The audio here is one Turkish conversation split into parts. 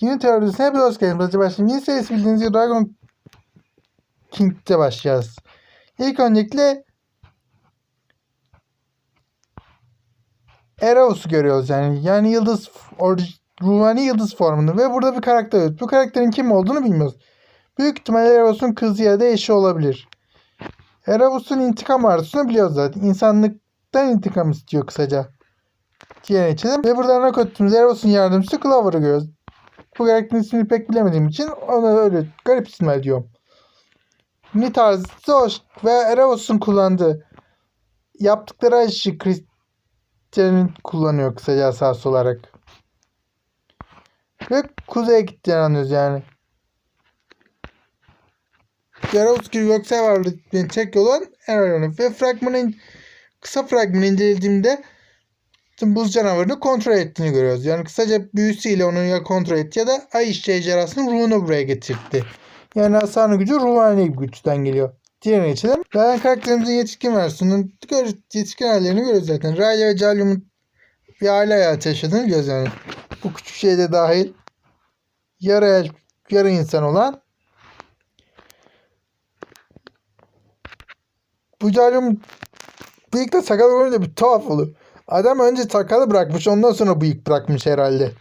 Yeni teorisine hep hoş geldiniz. Hadi başlayalım. Yeni serisi bildiğiniz gibi Dragon King'de başlayacağız. İlk öncelikle Eros görüyoruz yani. Yani yıldız ruhani yıldız formunda ve burada bir karakter var. Bu karakterin kim olduğunu bilmiyoruz. Büyük ihtimalle Eros'un kızı ya da eşi olabilir. Eros'un intikam arzusunu biliyoruz zaten. İnsanlıktan intikam istiyor kısaca. Diğer içelim. Ve burada ana kodumuz Eros'un yardımcısı Clover'ı görüyoruz. Bu karakterin ismini pek bilemediğim için ona öyle garip isimler diyorum. Ni tarzı hoş ve Eros'un kullandığı yaptıkları aşı Christian'in kullanıyor kısaca asas olarak. Ve kuzeye gittiğini anlıyoruz yani. Yaros gibi göksel varlığı tek olan Eragon'u ve fragmanın kısa fragmanı incelediğimde tüm buz canavarını kontrol ettiğini görüyoruz. Yani kısaca büyüsüyle onu ya kontrol etti ya da ay ejderhasının ruhunu buraya getirdi. Yani hasarın gücü ruhani güçten geliyor. Diğerine geçelim. Zaten karakterimizin yetişkin versiyonunun yetişkin hallerini görüyoruz zaten. Raya ve Jalium'un bir aile hayatı yaşadığını biliyoruz yani. Bu küçük şeyde dahil yarı el, yarı insan olan bu Jalium bıyıkta sakal görünce bir tuhaf oluyor. Adam önce sakalı bırakmış ondan sonra bıyık bırakmış herhalde.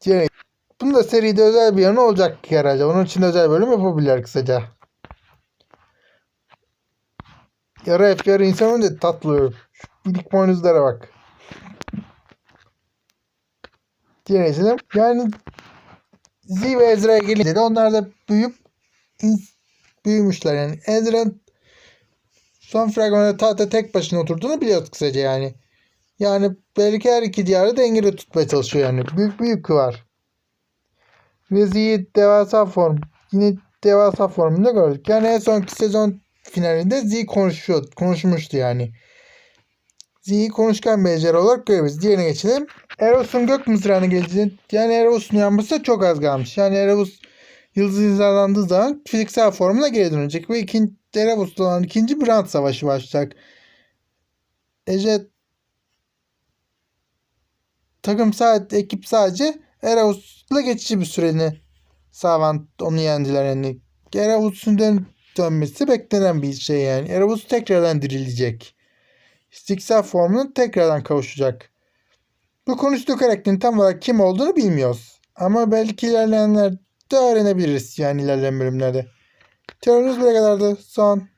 Diğer bunun da seride özel bir yanı olacak ki herhalde. Onun için özel bölüm yapabilirler kısaca. Yarı F yarı insan önce tatlı. Şu minik boynuzlara bak. Diğer. Yani Z ve Ezra'ya gelince de onlar da büyüyüp büyümüşler yani. Ezra son fragmanda tahta tek başına oturduğunu biliyoruz kısaca yani. Yani belki her iki diyarı dengede tutmaya çalışıyor yani. Büyük bir yükü var. Ve Z'yi devasa form. Yine devasa formunda gördük. Yani en sonki sezon finalinde Z konuşuyor, konuşmuştu yani. Z'yi konuşkan ejderha olarak görebiliriz. Diğerine geçelim. Eros'un gök mızrağına geleceğiz. Yani Eros'un yanması çok az kalmış. Yani Eros yıldız hizalandığı zaman fiziksel formuna geri dönecek. Ve ikinci Eros'ta olan ikinci Brand Savaşı başlayacak. Ece takım sadece ekip sadece Eros'la geçici bir süreni sağlam onu yendiler yani. Dön dönmesi beklenen bir şey yani. Erebus tekrardan dirilecek. Fiziksel formuna tekrardan kavuşacak. Bu konuştuğu karakterin tam olarak kim olduğunu bilmiyoruz. Ama belki ilerleyenlerde öğrenebiliriz yani ilerleyen bölümlerde. Teorimiz buraya kadardı. Son.